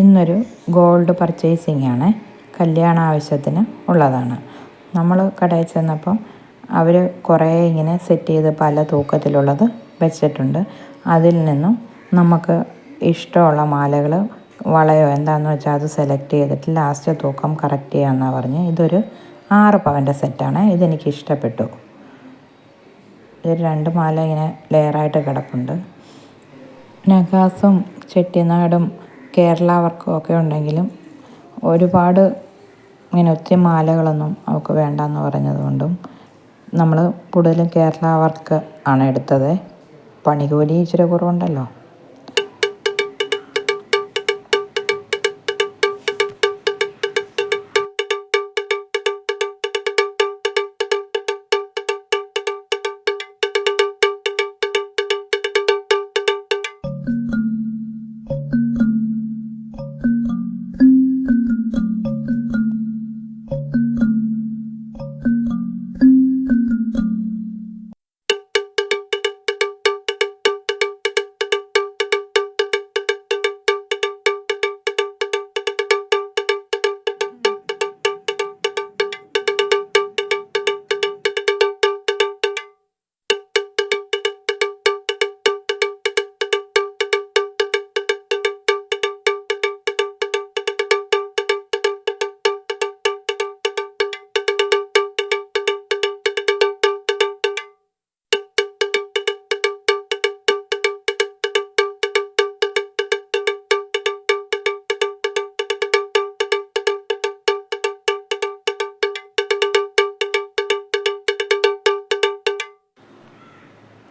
ഇന്നൊരു gold purchasing ആണ്. കല്യാണ ആവശ്യത്തിന് ഉള്ളതാണ്. നമ്മൾ കടയിൽ ചെന്നപ്പം അവർ കുറേ ഇങ്ങനെ സെറ്റ് ചെയ്ത് പല തൂക്കത്തിലുള്ളത് വെച്ചിട്ടുണ്ട്. അതിൽ നിന്നും നമുക്ക് ഇഷ്ടമുള്ള മാലകൾ വളയോ എന്താണെന്ന് വെച്ചാൽ അത് സെലക്ട് ചെയ്തിട്ട് ലാസ്റ്റ് തൂക്കം കറക്റ്റ് ചെയ്യാമെന്നാണ് പറഞ്ഞ് ഇതൊരു ആറ് പവന്റെ സെറ്റാണ് ഇതെനിക്ക് ഇഷ്ടപ്പെട്ടു. ഇത് രണ്ട് മാല ഇങ്ങനെ ലെയറായിട്ട് കിടപ്പുണ്ട്. നഗാസും ചെട്ടിനാടും കേരള വർക്കും ഒക്കെ ഉണ്ടെങ്കിലും ഒരുപാട് ഇങ്ങനെ ഒത്തിരി മാലകളൊന്നും അവൾക്ക് വേണ്ടെന്ന് പറഞ്ഞതുകൊണ്ടും നമ്മൾ കൂടുതലും കേരള വർക്ക് ആണ് എടുത്തത്. പണികൂലി ഇച്ചിരി കുറവുണ്ടല്ലോ.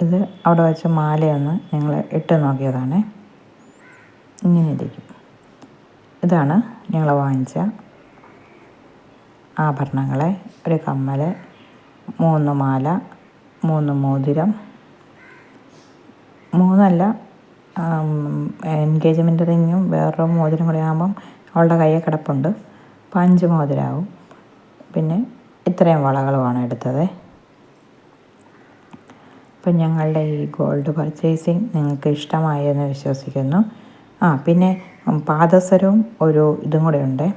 ഇത് അവിടെ വെച്ച മാലയൊന്ന് ഞങ്ങൾ ഇട്ട് നോക്കിയതാണ്. ഇങ്ങനെ ഇരിക്കും. ഇതാണ് ഞങ്ങൾ വാങ്ങിച്ച ആഭരണങ്ങളെ. ഒരു കമ്മൽ മൂന്ന് മാല മൂന്ന് മോതിരം. മൂന്നല്ല എൻഗേജ്മെന്റ് റിങ്ങും വേറൊരു മോതിരം കൂടി ആകുമ്പം അവളുടെ കയ്യിൽ കിടപ്പുണ്ട്. അപ്പം അഞ്ച് മോതിരമാവും പിന്നെ ഇത്രയും വളകളുമാണ് എടുത്തത്. അപ്പം ഞങ്ങളുടെ ഈ ഗോൾഡ് പർച്ചേസിങ് നിങ്ങൾക്ക് ഇഷ്ടമായെന്ന് വിശ്വസിക്കുന്നു. ആ പിന്നെ പാദസരവും ഒരു ഇതും കൂടെ ഉണ്ട്.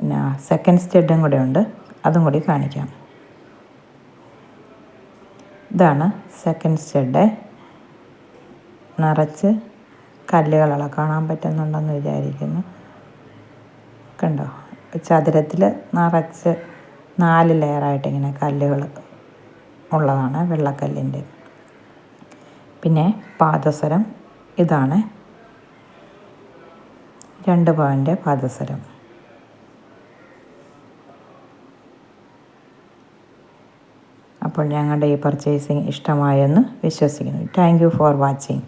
പിന്നെ സെക്കൻഡ് സ്റ്റെഡും കൂടെ ഉണ്ട്. അതും കൂടി കാണിക്കാം. ഇതാണ് സെക്കൻഡ് സ്റ്റെഡ് നിറച്ച് കല്ലുകളൊക്കെ കാണാൻ പറ്റുന്നുണ്ടെന്ന് വിചാരിക്കുന്നു. കണ്ടോ? ചതുരത്തിൽ നിറച്ച് നാല് ലെയറായിട്ട് ഇങ്ങനെ കല്ലുകൾ ഉള്ളതാണ് വെള്ളക്കല്ലിന്റെ. പിന്നെ പാദസരം ഇതാണ്. രണ്ട് പവന്റെ പാദസരം. അപ്പോൾ ഞങ്ങളുടെ ഈ പർച്ചേസിങ് ഇഷ്ടമായെന്ന് വിശ്വസിക്കുന്നു. Thank you for watching